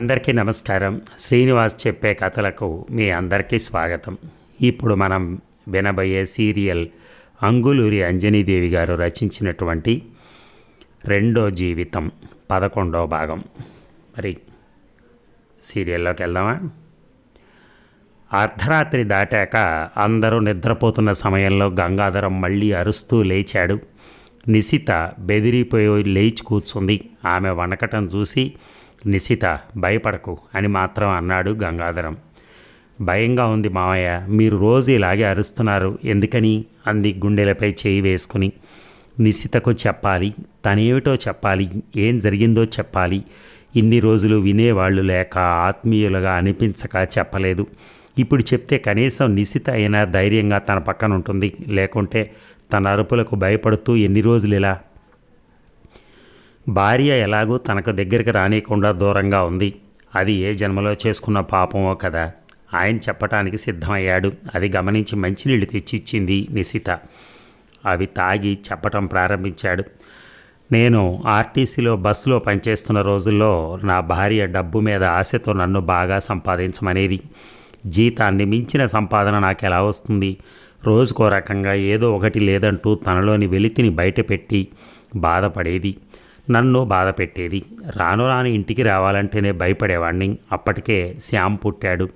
అందరికీ నమస్కారం. శ్రీనివాస్ చెప్పే కథలకు మీ అందరికీ స్వాగతం. ఇప్పుడు మనం వినబోయే సీరియల్ అంగులూరి అంజనీదేవి గారు రచించినటువంటి రెండో జీవితం పదకొండో భాగం. మరి సీరియల్లోకి వెళ్దామా? అర్ధరాత్రి దాటాక అందరూ నిద్రపోతున్న సమయంలో గంగాధరం మళ్ళీ అరుస్తూ లేచాడు. నిశిత బెదిరిపోయి లేచి కూర్చుంది. ఆమె వణకటం చూసి నిశిత భయపడకు అని మాత్రం అన్నాడు గంగాధరం. భయంగా ఉంది మావయ్య మీరు రోజు ఇలాగే అరుస్తున్నారు ఎందుకని? అంది గుండెలపై చేయి వేసుకుని. నిశితకు చెప్పాలి తనేమిటో చెప్పాలి ఏం జరిగిందో చెప్పాలి. ఇన్ని రోజులు వినేవాళ్ళు లేక ఆత్మీయులుగా అనిపించక చెప్పలేదు. ఇప్పుడు చెప్తే కనీసం నిశిత అయినా ధైర్యంగా తన పక్కన ఉంటుంది లేకుంటే తన అరుపులకు భయపడుతూ ఎన్ని రోజులు ఇలా భార్య ఎలాగూ తనకు దగ్గరికి రానియకుండా దూరంగా ఉంది. అది ఏ జన్మలో చేసుకున్న పాపమో కదా. ఆయన చెప్పటానికి సిద్ధమయ్యాడు. అది గమనించి మంచినీళ్ళు తెచ్చిచ్చింది నిశిత. అవి తాగి చెప్పటం ప్రారంభించాడు. నేను ఆర్టీసీలో బస్సులో పనిచేస్తున్న రోజుల్లో నా భార్య డబ్బు మీద ఆశతో నన్ను బాగా సంపాదించమనేది. జీతాన్ని మించిన సంపాదన నాకు ఎలా వస్తుంది? రోజుకో రకంగా ఏదో ఒకటి లేదంటూ తనలోని వెలితిని బయటపెట్టి బాధపడేది. నన్ను బాధ పెట్టేది. రాను రాను ఇంటికి రావాలంటేనే భయపడేవాడిని అప్పటికే శ్యామ్ పుట్టాడు.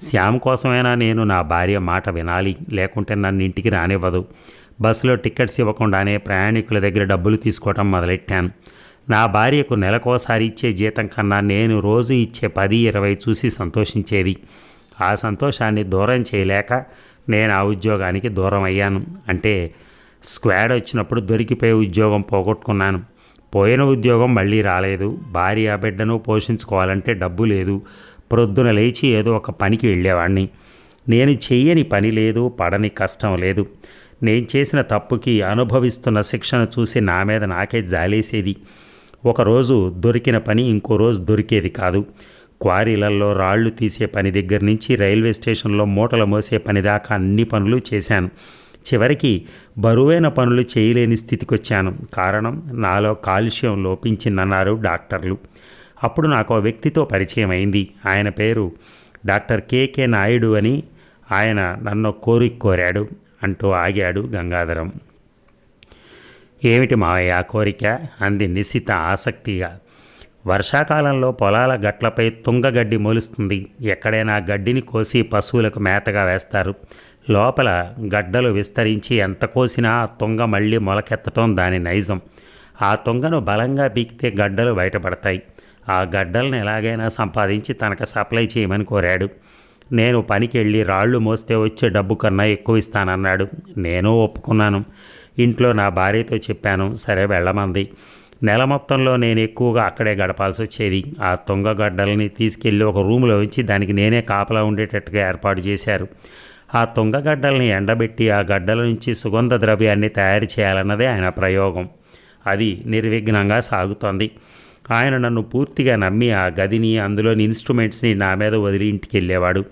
శ్యామ్ కోసమైనా నేను నా భార్య మాట వినాలి. లేకుంటే నన్ను ఇంటికి రానివ్వదు. బస్సులో టికెట్స్ ఇవ్వకుండానే ప్రయాణికుల దగ్గర డబ్బులు తీసుకోవటం మొదలెట్టాను. నా భార్యకు నెలకోసారి ఇచ్చే జీతం కన్నా నేను రోజు ఇచ్చే పది ఇరవై చూసి సంతోషించేది. ఆ సంతోషాన్ని దూరం చేయలేక నేను ఆ ఉద్యోగానికి దూరం అయ్యాను అంటే స్క్వాడ్ వచ్చినప్పుడు దొరికిపోయే ఉద్యోగం పోగొట్టుకున్నాను. పోయిన ఉద్యోగం మళ్ళీ రాలేదు. భార్య బిడ్డను పోషించుకోవాలంటే డబ్బు లేదు. ప్రొద్దున లేచి ఏదో ఒక పనికి వెళ్ళేవాడిని నేను చెయ్యని పని లేదు పడని కష్టం లేదు. నేను చేసిన తప్పుకి అనుభవిస్తున్న శిక్షను చూసి నా మీద నాకే జాలేసేది. ఒకరోజు దొరికిన పని ఇంకో రోజు దొరికేది కాదు. క్వారీలలో రాళ్ళు తీసే పని దగ్గర నుంచి రైల్వే స్టేషన్లో మూటలు మోసే పని దాకా అన్ని పనులు చేశాను. చివరికి బరువైన పనులు చేయలేని స్థితికి వచ్చాను కారణం నాలో కాలుష్యం లోపించిందన్నారు డాక్టర్లు. అప్పుడు నాకు ఆ వ్యక్తితో పరిచయం అయింది ఆయన పేరు డాక్టర్ కేకే నాయుడు అని ఆయన నన్ను కోరిక కోరాడు అంటూ ఆగాడు గంగాధరం. ఏమిటి మావయ్య కోరిక? అంది నిశిత ఆసక్తిగా. వర్షాకాలంలో పొలాల గట్లపై తుంగగడ్డి మొలుస్తుంది. ఎక్కడైనా గడ్డిని కోసి పశువులకు మేతగా వేస్తారు. లోపల గడ్డలు విస్తరించి ఎంత కోసినా ఆ తుంగ మళ్ళీ మొలకెత్తటం దాని నైజం. ఆ తుంగను బలంగా పీకితే గడ్డలు బయటపడతాయి. ఆ గడ్డలను ఎలాగైనా సంపాదించి తనకు సప్లై చేయమని కోరాడు. నేను పనికి వెళ్ళి రాళ్ళు మోస్తే వచ్చే డబ్బు కన్నా ఎక్కువ ఇస్తానన్నాడు. నేను ఒప్పుకున్నాను. ఇంట్లో నా భార్యతో చెప్పాను. సరే వెళ్ళమంది. నెల మొత్తంలో నేను ఎక్కువగా అక్కడే గడపాల్సి వచ్చేది. ఆ తుంగ గడ్డల్ని తీసుకెళ్ళి ఒక రూమ్లో ఉంచి దానికి నేనే కాపలా ఉండేటట్టుగా ఏర్పాటు చేశారు. ఆ తుంగగడ్డల్ని ఎండబెట్టి ఆ గడ్డల నుంచి సుగంధ ద్రవ్యాన్ని తయారు చేయాలన్నదే ఆయన ప్రయోగం. అది నిర్విఘ్నంగా సాగుతోంది. ఆయన నన్ను పూర్తిగా నమ్మి ఆ గదిని అందులోని ఇన్స్ట్రుమెంట్స్ని నా మీద వదిలి ఇంటికి వెళ్ళేవాడు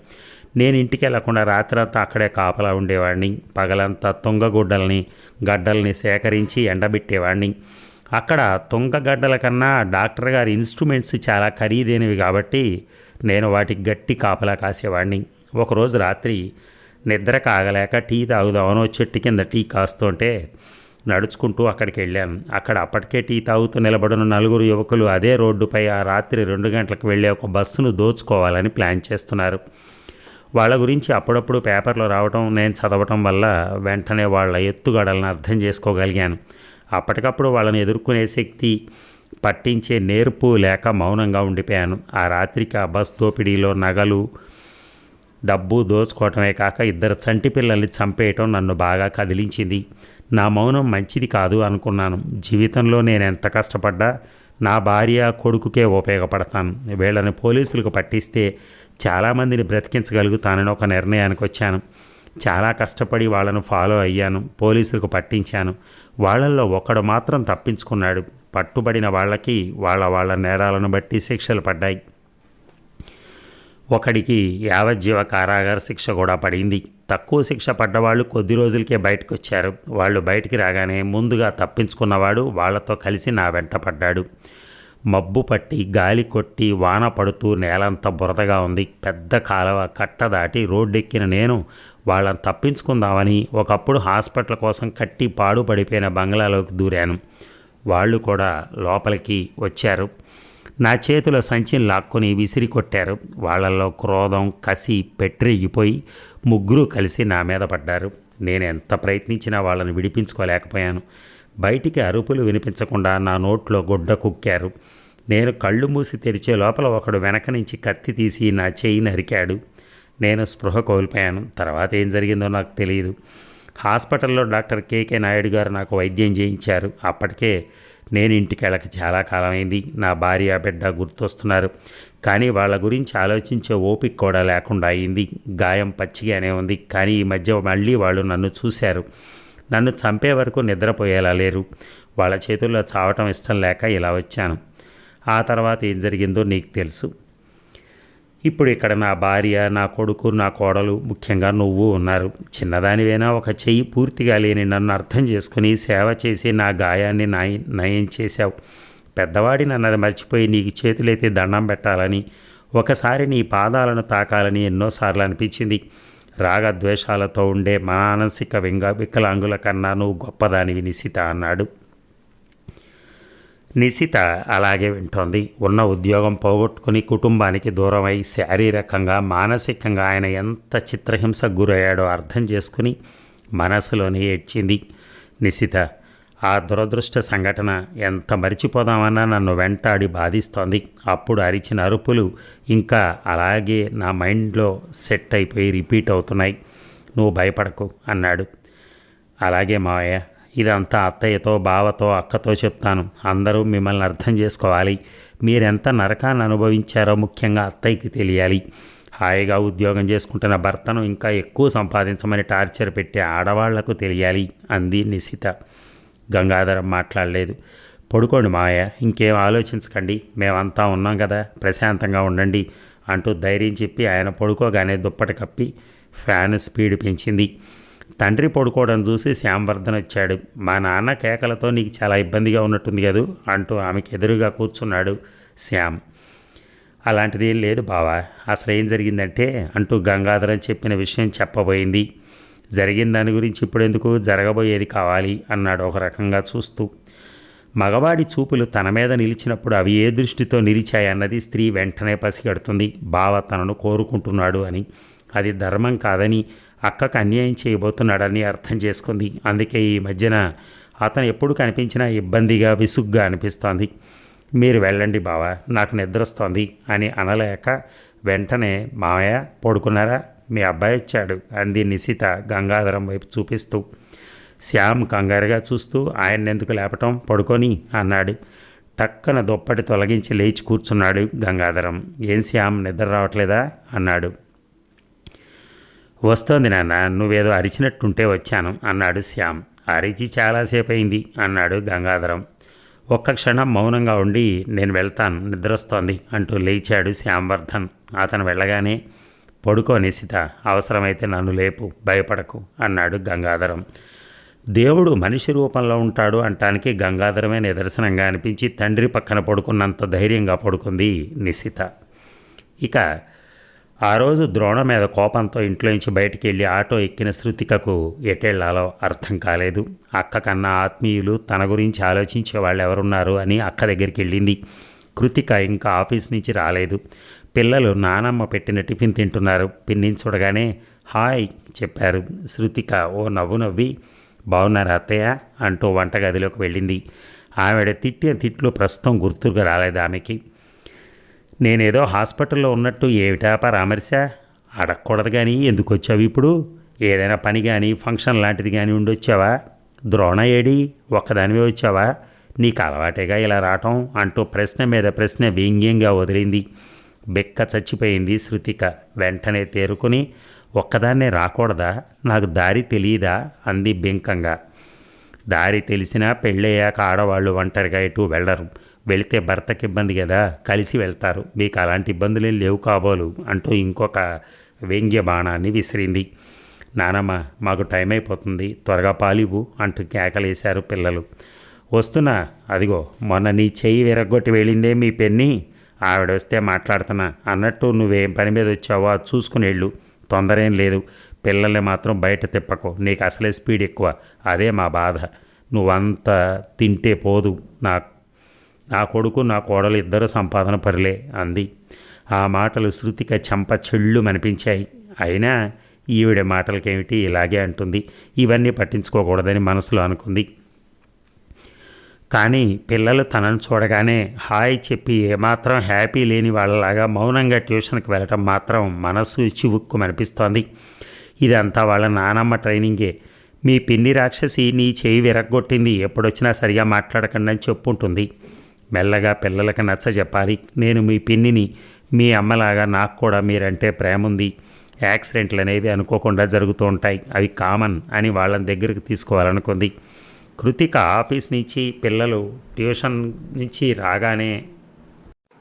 నేను ఇంటికి వెళ్ళకుండా రాత్రంతా అక్కడే కాపలా ఉండేవాడిని. పగలంతా తుంగగుడ్డల్ని గడ్డల్ని సేకరించి ఎండబెట్టేవాడిని. అక్కడ తుంగగడ్డల కన్నా డాక్టర్ గారి ఇన్స్ట్రుమెంట్స్ చాలా ఖరీదైనవి కాబట్టి నేను వాటికి గట్టి కాపలా కాసేవాడిని. ఒకరోజు రాత్రి నిద్ర కాగలేక టీ తాగుదామని చెట్టు కింద టీ కాస్తుంటే నడుచుకుంటూ అక్కడికి వెళ్ళాను అక్కడ అప్పటికే టీ తాగుతూ నిలబడిన నలుగురు యువకులు అదే రోడ్డుపై ఆ రాత్రి రెండు గంటలకు వెళ్ళే ఒక బస్సును దోచుకోవాలని ప్లాన్ చేస్తున్నారు. వాళ్ళ గురించి అప్పుడప్పుడు పేపర్లో రావటం నేను చదవటం వల్ల వెంటనే వాళ్ళ ఎత్తుగడలను అర్థం చేసుకోగలిగాను. అప్పటికప్పుడు వాళ్ళని ఎదుర్కొనే శక్తి పట్టించే నేర్పు లేక మౌనంగా ఉండిపోయాను. ఆ రాత్రికి ఆ బస్ దోపిడీలో నగలు డబ్బు దోచుకోవటమే కాక ఇద్దరు చంటి పిల్లల్ని చంపేయటం నన్ను బాగా కదిలించింది. నా మౌనం మంచిది కాదు అనుకున్నాను. జీవితంలో నేను ఎంత కష్టపడ్డా నా భార్య కొడుకుకే ఉపయోగపడతాను. వీళ్ళని పోలీసులకు పట్టిస్తే చాలామందిని బ్రతికించగలుగుతానని ఒక నిర్ణయానికి వచ్చాను. చాలా కష్టపడి వాళ్ళను ఫాలో అయ్యాను. పోలీసులకు పట్టించాను. వాళ్ళల్లో ఒకడు మాత్రం తప్పించుకున్నాడు. పట్టుబడిన వాళ్ళకి వాళ్ళ వాళ్ళ నేరాలను బట్టి శిక్షలు పడ్డాయి. ఒకడికి యావజ్జీవ కారాగార శిక్ష కూడా పడింది. తక్కువ శిక్ష పడ్డవాళ్ళు కొద్ది రోజులకే బయటకు వచ్చారు వాళ్ళు బయటికి రాగానే ముందుగా తప్పించుకున్నవాడు వాళ్ళతో కలిసి నా వెంట పడ్డాడు. మబ్బు పట్టి గాలి కొట్టి వాన పడుతూ నేలంతా బురదగా ఉంది. పెద్ద కాలువ కట్ట దాటి రోడ్డెక్కిన నేను వాళ్ళని తప్పించుకుందామని ఒకప్పుడు హాస్పిటల్ కోసం కట్టి పాడు పడిపోయిన బంగ్లాలోకి దూరాను. వాళ్ళు కూడా లోపలికి వచ్చారు. నా చేతిలో సంచిని లాక్కొని విసిరి కొట్టారు. వాళ్ళల్లో క్రోధం కసి పెట్రెగిపోయి ముగ్గురు కలిసి నా మీద పడ్డారు. నేను ఎంత ప్రయత్నించినా వాళ్ళని విడిపించుకోలేకపోయాను. బయటికి అరుపులు వినిపించకుండా నా నోట్లో గుడ్డ కుక్కారు. నేను కళ్ళు మూసి తెరిచే లోపల ఒకడు వెనక నుంచి కత్తి తీసి నా చేయి నరికాడు. నేను స్పృహ కోల్పోయాను. తర్వాత ఏం జరిగిందో నాకు తెలియదు హాస్పిటల్లో డాక్టర్ కేకే నాయుడు గారు నాకు వైద్యం చేయించారు. అప్పటికే నేను ఇంటికి వెళ్ళక చాలా కాలమైంది. నా భార్య బిడ్డ గుర్తొస్తున్నారు. కానీ వాళ్ళ గురించి ఆలోచించే ఓపిక కూడా లేకుండా అయింది. గాయం పచ్చిగానే ఉంది. కానీ ఈ మధ్య మళ్ళీ వాళ్ళు నన్ను చూశారు. నన్ను చంపే వరకు నిద్రపోయేలా లేరు. వాళ్ళ చేతుల్లో చావటం ఇష్టం లేక ఇలా వచ్చాను. ఆ తర్వాత ఏం జరిగిందో నీకు తెలుసు. ఇప్పుడు ఇక్కడ నా భార్య నా కొడుకు నా కోడలు ముఖ్యంగా నువ్వు ఉన్నారు. చిన్నదానివైనా ఒక చెయ్యి పూర్తిగా లేని నన్ను అర్థం చేసుకుని సేవ చేసి నా గాయాన్ని నయ నయం చేశావు. పెద్దవాడి నన్నది మర్చిపోయి నీకు చేతులైతే దండం పెట్టాలని ఒకసారి నీ పాదాలను తాకాలని ఎన్నోసార్లు అనిపించింది. రాగద్వేషాలతో ఉండే మానసిక వింగ వికలాంగుల కన్నా నువ్వు గొప్పదానివి నిశిత అన్నాడు. నిశిత అలాగే వింటోంది. ఉన్న ఉద్యోగం పోగొట్టుకుని కుటుంబానికి దూరమై శారీరకంగా మానసికంగా ఆయన ఎంత చిత్రహింసకు గురయ్యాడో అర్థం చేసుకుని మనసులోనే ఏడ్చింది. నిశిత ఆ దురదృష్ట సంఘటన ఎంత మరిచిపోదామన్నా నన్ను వెంటాడి బాధిస్తోంది. అప్పుడు అరిచిన అరుపులు ఇంకా అలాగే నా మైండ్లో సెట్ అయిపోయి రిపీట్ అవుతున్నాయి. నువ్వు భయపడకు అన్నాడు. అలాగే మావయ్య ఇదంతా అత్తయ్యతో బావతో అక్కతో చెప్తాను. అందరూ మిమ్మల్ని అర్థం చేసుకోవాలి. మీరెంత నరకాన్ని అనుభవించారో ముఖ్యంగా అత్తయ్యకి తెలియాలి. హాయిగా ఉద్యోగం చేసుకుంటున్న భర్తను ఇంకా ఎక్కువ సంపాదించమని టార్చర్ పెట్టే ఆడవాళ్ళకు తెలియాలి అంది నిశిత. గంగాధరం మాట్లాడలేదు. పడుకోండి మాయ ఇంకేం ఆలోచించకండి. మేమంతా ఉన్నాం కదా ప్రశాంతంగా ఉండండి అంటూ ధైర్యం చెప్పి ఆయన పడుకోగానే దుప్పటి కప్పి ఫ్యాన్ స్పీడ్ పెంచింది. తండ్రి పడుకోవడం చూసి శ్యాంవర్ధన్ వచ్చాడు. మా నాన్న కేకలతో నీకు చాలా ఇబ్బందిగా ఉన్నట్టుంది కదూ అంటూ ఆమెకు ఎదురుగా కూర్చున్నాడు శ్యామ్. అలాంటిది ఏం లేదు బావా అసలు ఏం జరిగిందంటే అంటూ గంగాధరం చెప్పిన విషయం చెప్పబోయింది. జరిగిన దాని గురించి ఇప్పుడు ఎందుకు జరగబోయేది కావాలి అన్నాడు ఒక రకంగా చూస్తూ. మగవాడి చూపులు తన మీద నిలిచినప్పుడు అవి ఏ దృష్టితో నిలిచాయన్నది స్త్రీ వెంటనే పసిగడుతుంది. బావ తనను కోరుకుంటున్నాడు అని. అది ధర్మం కాదని అక్కకు అన్యాయం చేయబోతున్నాడని అర్థం చేసుకుంది. అందుకే ఈ మధ్యన అతను ఎప్పుడు కనిపించినా ఇబ్బందిగా విసుగ్గా అనిపిస్తోంది. మీరు వెళ్ళండి బావా నాకు నిద్రస్తోంది అని అనలేక వెంటనే మామయ్య పడుకున్నారా? మీ అబ్బాయి వచ్చాడు అంది నిశిత గంగాధరం వైపు చూపిస్తూ. శ్యామ్ కంగారుగా చూస్తూ ఆయన ఎందుకు లేపటం? పడుకొని అన్నాడు. టక్కన దుప్పటి తొలగించి లేచి కూర్చున్నాడు గంగాధరం. ఏం శ్యామ్ నిద్ర రావట్లేదా? అన్నాడు. వస్తోంది నాన్న నువ్వేదో అరిచినట్టుంటే వచ్చాను అన్నాడు శ్యామ్. అరిచి చాలాసేపు అయింది అన్నాడు గంగాధరం. ఒక్క క్షణం మౌనంగా ఉండి నేను వెళ్తాను నిద్రొస్తోంది అంటూ లేచాడు శ్యాంవర్ధన్ అతను వెళ్ళగానే పడుకో నిశిత అవసరమైతే నన్ను లేపు భయపడకు అన్నాడు గంగాధరం. దేవుడు మనిషి రూపంలో ఉంటాడు అంటానికి గంగాధరమే నిదర్శనంగా అనిపించి తండ్రి పక్కన పడుకున్నంత ధైర్యంగా పడుకుంది నిశిత. ఇక ఆ రోజు ద్రోణ మీద కోపంతో ఇంట్లోంచి బయటికి వెళ్ళి ఆటో ఎక్కిన శృతికకు ఎటెళ్ళాలో అర్థం కాలేదు. అక్క కన్నా ఆత్మీయులు తన గురించి ఆలోచించే వాళ్ళు ఎవరున్నారు అని అక్క దగ్గరికి వెళ్ళింది. కృతిక ఇంకా ఆఫీస్ నుంచి రాలేదు. పిల్లలు నానమ్మ పెట్టిన టిఫిన్ తింటున్నారు. పిన్నిని చూడగానే హాయ్ చెప్పారు. శృతిక ఓ నవ్వు నవ్వి బాగున్నారు అత్తయ్య? అంటూ వంటగదిలోకి వెళ్ళింది. ఆవిడ తిట్టిన తిట్లు ప్రస్తుతం గుర్తుగా రాలేదు ఆమెకి. నేనేదో హాస్పిటల్లో ఉన్నట్టు ఏమిటా పరామర్శ? అడగకూడదు కానీ ఎందుకు వచ్చావు ఇప్పుడు? ఏదైనా పని కానీ ఫంక్షన్ లాంటిది కానీ ఉండొచ్చావా? ద్రోణ ఏడి ఒక్కదానివే వచ్చావా? నీకు అలవాటేగా ఇలా రావటం అంటూ ప్రశ్న మీద ప్రశ్న వ్యంగ్యంగా వదిలింది. బెక్క చచ్చిపోయింది శృతిక. వెంటనే తేరుకుని ఒక్కదాన్నే రాకూడదా? నాకు దారి తెలియదా అంది బింకంగా. దారి తెలిసినా పెళ్ళయ్యాక ఆడవాళ్ళు ఒంటరిగా ఇటు వెళ్ళరు. వెళితే భర్తకి ఇబ్బంది కదా కలిసి వెళ్తారు. మీకు అలాంటి ఇబ్బందులు లేవు కాబోలు అంటూ ఇంకొక వ్యంగ్య బాణాన్ని విసిరింది. నానమ్మ మాకు టైం అయిపోతుంది త్వరగా పాలివు అంటూ కేకలేశారు పిల్లలు. వస్తున్నా అదిగో మొన్న నీ చెయ్యి విరగొట్టి వెళ్ళిందే మీ పెన్ని. ఆవిడ వస్తే మాట్లాడుతున్నా అన్నట్టు నువ్వేం పని మీద వచ్చావో అది చూసుకుని వెళ్ళు. తొందర ఏం లేదు పిల్లల్ని మాత్రం బయట తిప్పకు నీకు అసలే స్పీడ్ ఎక్కువ. అదే మా బాధ. నువ్వంత తింటే పోదు నాకు నా కొడుకు నా కోడలు ఇద్దరు సంపాదన పరులే అంది. ఆ మాటలు శృతిక చెంప చెళ్ళు అనిపించాయి అయినా ఈవిడ మాటలకేమిటి ఇలాగే అంటుంది. ఇవన్నీ పట్టించుకోకూడదని మనసులో అనుకుంది. కానీ పిల్లలు తనను చూడగానే హాయ్ చెప్పి ఏమాత్రం హ్యాపీ లేని వాళ్ళలాగా మౌనంగా ట్యూషన్కి వెళ్ళటం మాత్రం మనసు చివుక్కు అనిపిస్తోంది ఇదంతా వాళ్ళ నానమ్మ ట్రైనింగే. మీ పిన్ని రాక్షసి నీ చేయి విరగ్గొట్టింది. ఎప్పుడొచ్చినా సరిగా మాట్లాడకండి అని చెప్పుంటుంది. మెల్లగా పిల్లలకు నచ్చ చెప్పాలి. నేను మీ పిన్నిని మీ అమ్మలాగా నాకు కూడా మీరంటే ప్రేమ ఉంది యాక్సిడెంట్లు అనేవి అనుకోకుండా జరుగుతూ ఉంటాయి. అవి కామన్ అని వాళ్ళని దగ్గరికి తీసుకోవాలనుకుంది. కృతిక ఆఫీస్ నుంచి పిల్లలు ట్యూషన్ నుంచి రాగానే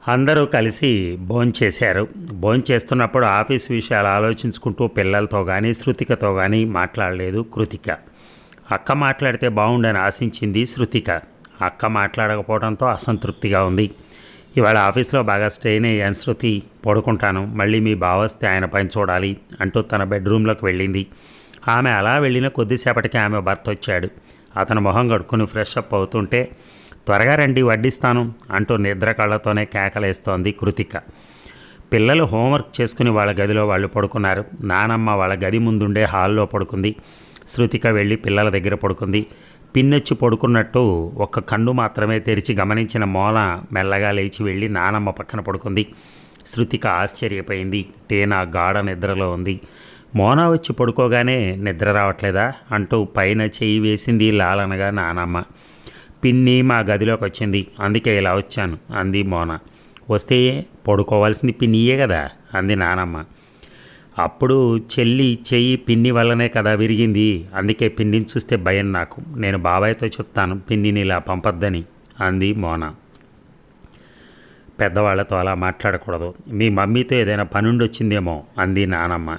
అందరూ కలిసి భోంచేశారు భోంచేస్తున్నప్పుడు ఆఫీస్ విషయాలు ఆలోచించుకుంటూ పిల్లలతో కానీ శృతికతో కానీ మాట్లాడలేదు కృతిక. అక్క మాట్లాడితే బాగుండని ఆశించింది శృతిక. అక్క మాట్లాడకపోవడంతో అసంతృప్తిగా ఉంది. ఇవాళ ఆఫీస్లో బాగా స్ట్రెయిన్ అయ్యాను శృతి పడుకుంటాను మళ్ళీ మీ బావ వస్తే ఆయన పని చూడాలి అంటూ తన బెడ్రూమ్లోకి వెళ్ళింది. ఆమె అలా వెళ్ళిన కొద్దిసేపటికి ఆమె భర్త వచ్చాడు. అతను మొహం కడుక్కుని ఫ్రెష్ అప్ అవుతుంటే త్వరగా రండి వడ్డిస్తాను అంటూ నిద్ర కళ్ళతోనే కేకలేస్తోంది కృతిక. పిల్లలు హోంవర్క్ చేసుకుని వాళ్ళ గదిలో వాళ్ళు పడుకున్నారు. నానమ్మ వాళ్ళ గది ముందుండే హాల్లో పడుకుంది. శృతిక వెళ్ళి పిల్లల దగ్గర పడుకుంది. పిన్నొచ్చి పడుకున్నట్టు ఒక్క కన్ను మాత్రమే తెరిచి గమనించిన మోన మెల్లగా లేచి వెళ్ళి నానమ్మ పక్కన పడుకుంది. శృతిక ఆశ్చర్యపోయింది. టేనా గాఢ నిద్రలో ఉంది. మోనా వచ్చి పడుకోగానే నిద్ర రావట్లేదా? అంటూ పైన చెయ్యి వేసింది లాలనగా నానమ్మ. పిన్ని మా గదిలోకి వచ్చింది. అందుకే ఇలా వచ్చాను అంది మోన. వస్తే పడుకోవాల్సింది పిన్నియే కదా అంది నానమ్మ. అప్పుడు చెల్లి చెయ్యి పిన్ని వల్లనే కదా విరిగింది. అందుకే పిన్నిని చూస్తే భయం నాకు. నేను బాబాయ్తో చెప్తాను పిన్నిని ఇలా పంపొద్దని అంది మోన. పెద్దవాళ్ళతో అలా మాట్లాడకూడదు. మీ మమ్మీతో ఏదైనా పనుండి వచ్చిందేమో అంది నానమ్మ.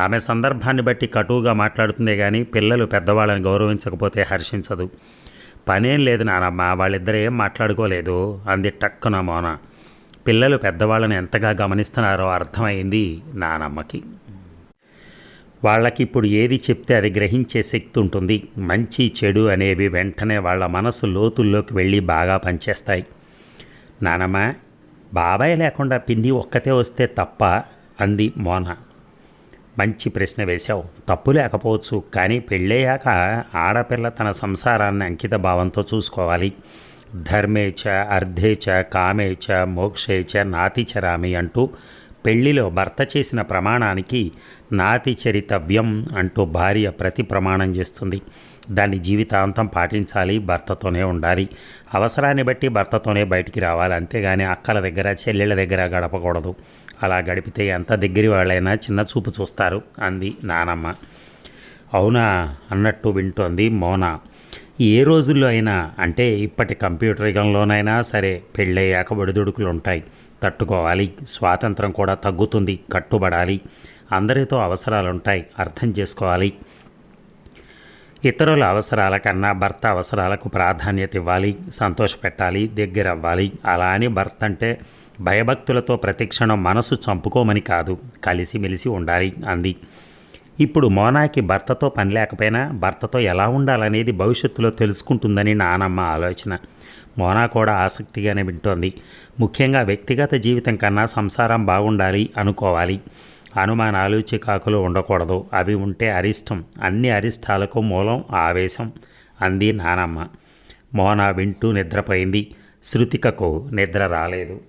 ఆమె సందర్భాన్ని బట్టి కటువుగా మాట్లాడుతుందే కానీ పిల్లలు పెద్దవాళ్ళని గౌరవించకపోతే హర్షించదు. పనేం లేదు నానమ్మ వాళ్ళిద్దరూ ఏం మాట్లాడుకోలేదు అంది టక్కున మోనా. పిల్లలు పెద్దవాళ్ళని ఎంతగా గమనిస్తున్నారో అర్థమైంది నానమ్మకి. వాళ్ళకి ఇప్పుడు ఏది చెప్తే అది గ్రహించే శక్తి ఉంటుంది. మంచి చెడు అనేవి వెంటనే వాళ్ళ మనసు లోతుల్లోకి వెళ్ళి బాగా పనిచేస్తాయి. నానమ్మ బాబాయ్ లేకుండా పిండి ఒక్కతే వస్తే తప్ప అంది మోన. మంచి ప్రశ్న వేశావు. తప్పు లేకపోవచ్చు. కానీ పెళ్ళయ్యాక ఆడపిల్ల తన సంసారాన్ని అంకిత భావంతో చూసుకోవాలి. ధర్మే చ అర్ధేచ మోక్షే చ నాతిచరామి అంటూ పెళ్ళిలో భర్త చేసిన ప్రమాణానికి నాతి చరితవ్యం అంటూ భార్య ప్రతి ప్రమాణం చేస్తుంది. దాన్ని జీవితాంతం పాటించాలి భర్తతోనే ఉండాలి. అవసరాన్ని బట్టి భర్తతోనే బయటికి రావాలి. అంతేగాని అక్కల దగ్గర చెల్లెళ్ళ దగ్గర గడపకూడదు. అలా గడిపితే ఎంత దగ్గరి వాళ్ళైనా చిన్న చూపు చూస్తారు అంది నానమ్మ. అవునా? అన్నట్టు వింటోంది మోనా. ఏ రోజుల్లో అయినా అంటే ఇప్పటి కంప్యూటర్ యుగంలోనైనా సరే పెళ్ళయ్యాక ఒడిదుడుకులు ఉంటాయి తట్టుకోవాలి స్వాతంత్రం కూడా తగ్గుతుంది కట్టుబడాలి అందరితో అవసరాలుంటాయి అర్థం చేసుకోవాలి. ఇతరుల అవసరాల కన్నా భర్త అవసరాలకు ప్రాధాన్యత ఇవ్వాలి సంతోషపెట్టాలి దగ్గర అవ్వాలి అలా అని భర్త అంటే భయభక్తులతో ప్రతిక్షణం మనసు చంపుకోమని కాదు కలిసిమెలిసి ఉండాలి అంది. ఇప్పుడు మోనాకి భర్తతో పని లేకపోయినా భర్తతో ఎలా ఉండాలనేది భవిష్యత్తులో తెలుసుకుంటుందని నానమ్మ ఆలోచన. మోనా కూడా ఆసక్తిగానే వింటోంది. ముఖ్యంగా వ్యక్తిగత జీవితం కన్నా సంసారం బాగుండాలి అనుకోవాలి. అనుమానాలు చికాకులు ఉండకూడదు. అవి ఉంటే అరిష్టం. అన్ని అరిష్టాలకు మూలం ఆవేశం అంది నానమ్మ. మోనా వింటూ నిద్రపోయింది. శృతికకు నిద్ర రాలేదు.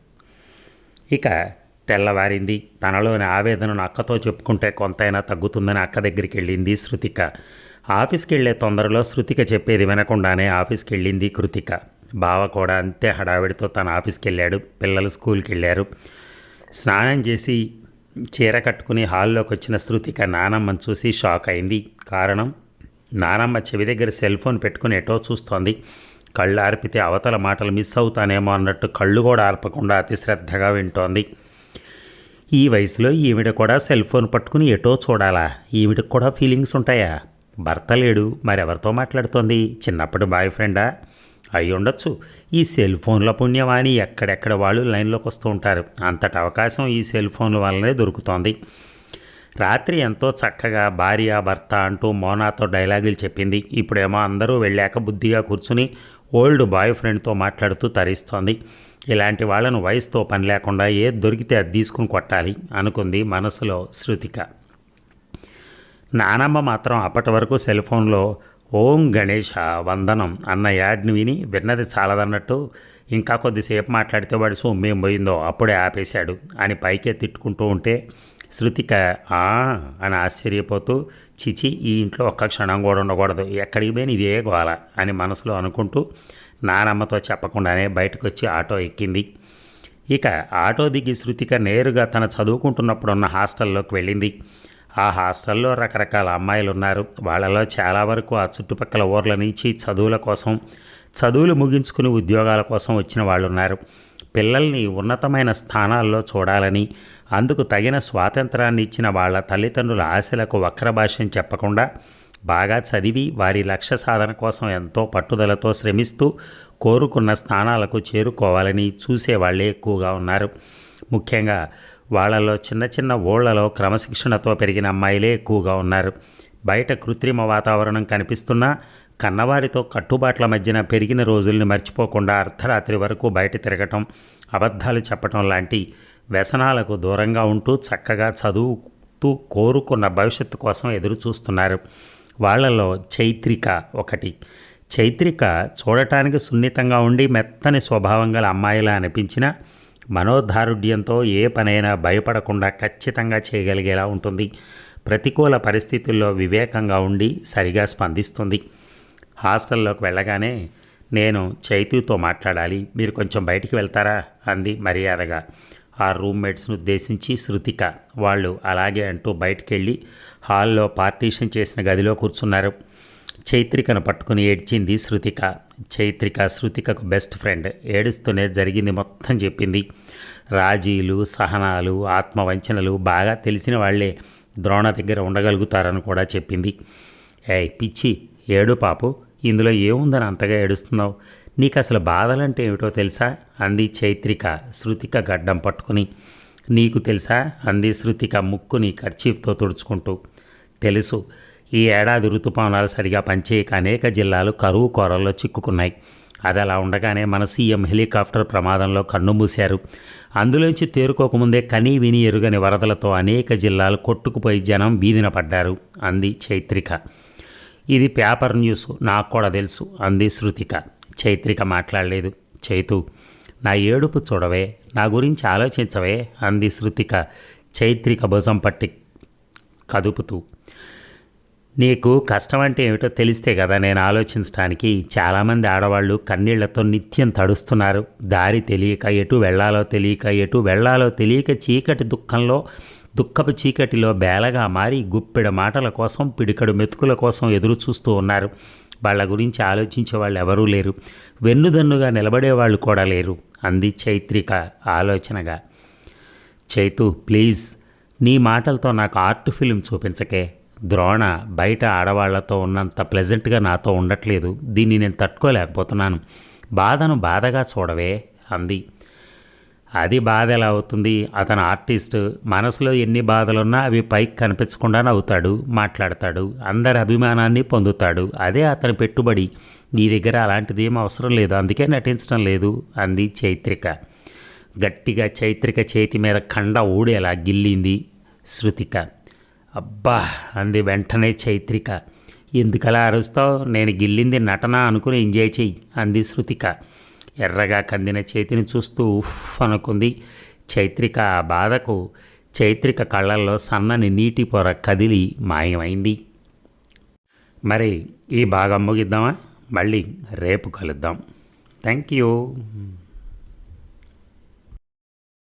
ఇక తెల్లవారింది. తనలోని ఆవేదనను అక్కతో చెప్పుకుంటే కొంతైనా తగ్గుతుందని అక్క దగ్గరికి వెళ్ళింది శృతిక. ఆఫీస్కి వెళ్ళే తొందరలో శృతిక చెప్పేది వినకుండానే ఆఫీస్కి వెళ్ళింది కృతిక. బావ కూడా అంతే హడావిడితో తన ఆఫీస్కి వెళ్ళాడు పిల్లలు స్కూల్కి వెళ్ళారు స్నానం చేసి చీర కట్టుకుని హాల్లోకి వచ్చిన శృతిక నానమ్మని చూసి షాక్ అయింది. కారణం? నానమ్మ చెవి దగ్గర సెల్ ఫోన్ పెట్టుకుని ఎటో చూస్తోంది. కళ్ళు ఆర్పితే అవతల మాటలు మిస్ అవుతానేమో అన్నట్టు కళ్ళు కూడా ఆర్పకుండా అతి శ్రద్ధగా వింటోంది. ఈ వయసులో ఈవిడ కూడా సెల్ ఫోన్ పట్టుకుని ఎటో చూడాలా? ఈవిడకు కూడా ఫీలింగ్స్ ఉంటాయా? భర్త లేడు మరెవరితో మాట్లాడుతోంది? చిన్నప్పటి బాయ్ ఫ్రెండా? అయి ఉండొచ్చు. ఈ సెల్ ఫోన్ల పుణ్యమాని ఎక్కడెక్కడ వాళ్ళు లైన్లోకి వస్తూ ఉంటారు. అంతటి అవకాశం ఈ సెల్ ఫోన్ల వల్లనే దొరుకుతోంది. రాత్రి ఎంతో చక్కగా భార్య భర్త అంటూ మోనాతో డైలాగులు చెప్పింది. ఇప్పుడేమో అందరూ వెళ్ళాక బుద్ధిగా కూర్చుని ఓల్డ్ బాయ్ ఫ్రెండ్తో మాట్లాడుతూ తరిస్తోంది. ఇలాంటి వాళ్ళను వయసుతో పని లేకుండా ఏది దొరికితే అది తీసుకుని కొట్టాలి అనుకుంది మనసులో శృతిక. నానమ్మ మాత్రం అప్పటి వరకు సెల్ ఫోన్లో ఓం గణేష వందనం అన్న యాడ్ని విని విన్నది చాలదన్నట్టు ఇంకా కొద్దిసేపు మాట్లాడితే వాడు సొమ్మేం పోయిందో అప్పుడే ఆపేశాడు అని పైకే తిట్టుకుంటూ ఉంటే శృతిక ఆ అని ఆశ్చర్యపోతూ చిచి ఈ ఇంట్లో ఒక్క క్షణం కూడా ఉండకూడదు. ఎక్కడికి పోయిన ఇదే గోల అని మనసులో అనుకుంటూ నానమ్మతో చెప్పకుండానే బయటకు వచ్చి ఆటో ఎక్కింది. ఇక ఆటో దిగి శృతిక నేరుగా తన చదువుకుంటున్నప్పుడు ఉన్న హాస్టల్లోకి వెళ్ళింది. ఆ హాస్టల్లో రకరకాల అమ్మాయిలు ఉన్నారు వాళ్ళలో చాలా వరకు ఆ చుట్టుపక్కల ఊర్ల నుంచి చదువుల కోసం చదువులు ముగించుకుని ఉద్యోగాల కోసం వచ్చిన వాళ్ళు ఉన్నారు పిల్లల్ని ఉన్నతమైన స్థానాల్లో చూడాలని అందుకు తగిన స్వాతంత్రాన్ని ఇచ్చిన వాళ్ళ తల్లిదండ్రుల ఆశలకు వక్ర భాష్యం చెప్పకుండా బాగా చదివి వారి లక్ష్య సాధన కోసం ఎంతో పట్టుదలతో శ్రమిస్తూ కోరుకున్న స్థానాలకు చేరుకోవాలని చూసేవాళ్ళే ఎక్కువగా ఉన్నారు. ముఖ్యంగా వాళ్ళలో చిన్న చిన్న ఊళ్ళలో క్రమశిక్షణతో పెరిగిన అమ్మాయిలే ఎక్కువగా ఉన్నారు. బయట కృత్రిమ వాతావరణం కనిపిస్తున్నా కన్నవారితో కట్టుబాట్ల మధ్యన పెరిగిన రోజుల్ని మర్చిపోకుండా అర్ధరాత్రి వరకు బయట తిరగటం అబద్ధాలు చెప్పటం లాంటి వ్యసనాలకు దూరంగా ఉంటూ చక్కగా చదువుతూ కోరుకున్న భవిష్యత్తు కోసం ఎదురు చూస్తున్నారు వాళ్ళలో చైత్రిక ఒకటి. చైత్రిక చూడటానికి సున్నితంగా ఉండి మెత్తని స్వభావం గల అమ్మాయిలా అనిపించిన మనోధారుఢ్యంతో ఏ పనైనా భయపడకుండా ఖచ్చితంగా చేయగలిగేలా ఉంటుంది. ప్రతికూల పరిస్థితుల్లో వివేకంగా ఉండి సరిగా స్పందిస్తుంది. హాస్టల్లోకి వెళ్ళగానే నేను చైతుతో మాట్లాడాలి మీరు కొంచెం బయటికి వెళ్తారా? అంది మర్యాదగా. ఆ రూమ్మేట్స్ను ఉద్దేశించి శృతిక వాళ్ళు అలాగే అంటూ బయటికి వెళ్ళి హాల్లో పార్టీషన్ చేసిన గదిలో కూర్చున్నారు. చైత్రికను పట్టుకుని ఏడ్చింది శృతిక. చైత్రిక శృతికకు బెస్ట్ ఫ్రెండ్ ఏడుస్తూనే జరిగింది మొత్తం చెప్పింది. రాజీలు సహనాలు ఆత్మవంచనలు బాగా తెలిసిన వాళ్ళే ద్రోణ దగ్గర ఉండగలుగుతారని కూడా చెప్పింది. ఏ పిచ్చి ఏడు పాపు ఇందులో ఏముందని అంతగా ఏడుస్తున్నావు? నీకు అసలు బాధలంటే ఏమిటో తెలుసా? అంది చైత్రిక శృతిక గడ్డం పట్టుకుని. నీకు తెలుసా? అంది శృతిక ముక్కుని కర్చీఫ్తో తుడుచుకుంటూ. తెలుసు ఈ ఏడాది ఋతుపవనాలు సరిగా పనిచేయక అనేక జిల్లాలు కరువు కోరల్లో చిక్కుకున్నాయి. అది అలా ఉండగానే మన సీఎం హెలికాప్టర్ ప్రమాదంలో కన్నుమూశారు అందులోంచి తేరుకోకముందే కనీ విని ఎరుగని వరదలతో అనేక జిల్లాలు కొట్టుకుపోయి జనం వీధిన పడ్డారు అంది చైత్రిక. ఇది పేపర్ న్యూస్ నాకు కూడా తెలుసు అంది శృతిక. చైత్రిక మాట్లాడలేదు. చైతు నా ఏడుపు చూడవే నా గురించి ఆలోచించవే అంది శృతిక చైత్రిక భుజం పట్టి కదుపుతూ. నీకు కష్టం అంటే ఏమిటో తెలిస్తే కదా నేను ఆలోచించడానికి చాలామంది ఆడవాళ్ళు కన్నీళ్ళతో నిత్యం తడుస్తున్నారు. దారి తెలియక ఎటు వెళ్ళాలో తెలియక ఎటు వెళ్ళాలో తెలియక చీకటి దుఃఖంలో దుఃఖపు చీకటిలో బేలగా మారి గుప్పెడ మాటల కోసం పిడికడు మెతుకుల కోసం ఎదురు చూస్తూ ఉన్నారు. వాళ్ళ గురించి ఆలోచించే వాళ్ళు ఎవరూ లేరు. వెన్నుదన్నుగా నిలబడేవాళ్ళు కూడా లేరు. అంది చైత్రిక ఆలోచనగా. చైతు ప్లీజ్ నీ మాటలతో నాకు ఆర్ట్ ఫిలిం చూపించకే. ద్రోణ బయట ఆడవాళ్ళతో ఉన్నంత ప్లెజెంట్గా నాతో ఉండట్లేదు. దీన్ని నేను తట్టుకోలేకపోతున్నాను. బాధను బాధగా చూడవే అంది. అది బాధ ఎలా అవుతుంది? అతను ఆర్టిస్ట్. మనసులో ఎన్ని బాధలున్నా అవి పైకి కనిపించకుండా నవ్వుతాడు మాట్లాడతాడు అందరి అభిమానాన్ని పొందుతాడు. అదే అతని పెట్టుబడి. నీ దగ్గర అలాంటిది ఏం అవసరం లేదు. అందుకే నటించడం లేదు అంది చైత్రిక. గట్టిగా చైత్రిక చేతి మీద కండ ఊడేలా గిల్లింది శృతిక. అబ్బా అంది వెంటనే చైత్రిక. ఎందుకలా అరుస్తావు? నేను గిల్లింది నటన అనుకుని ఎంజాయ్ చెయ్యి అంది శృతిక. ఎర్రగా కందిన చేతిని చూస్తూ ఉఫ్ అనుకుంది. చైత్రిక ఆ బాధకు చైత్రిక కళ్ళల్లో సన్నని నీటి పొర కదిలి మాయమైంది. మరి ఈ భాగం ముగిద్దామా? మళ్ళీ రేపు కలుద్దాం. Thank you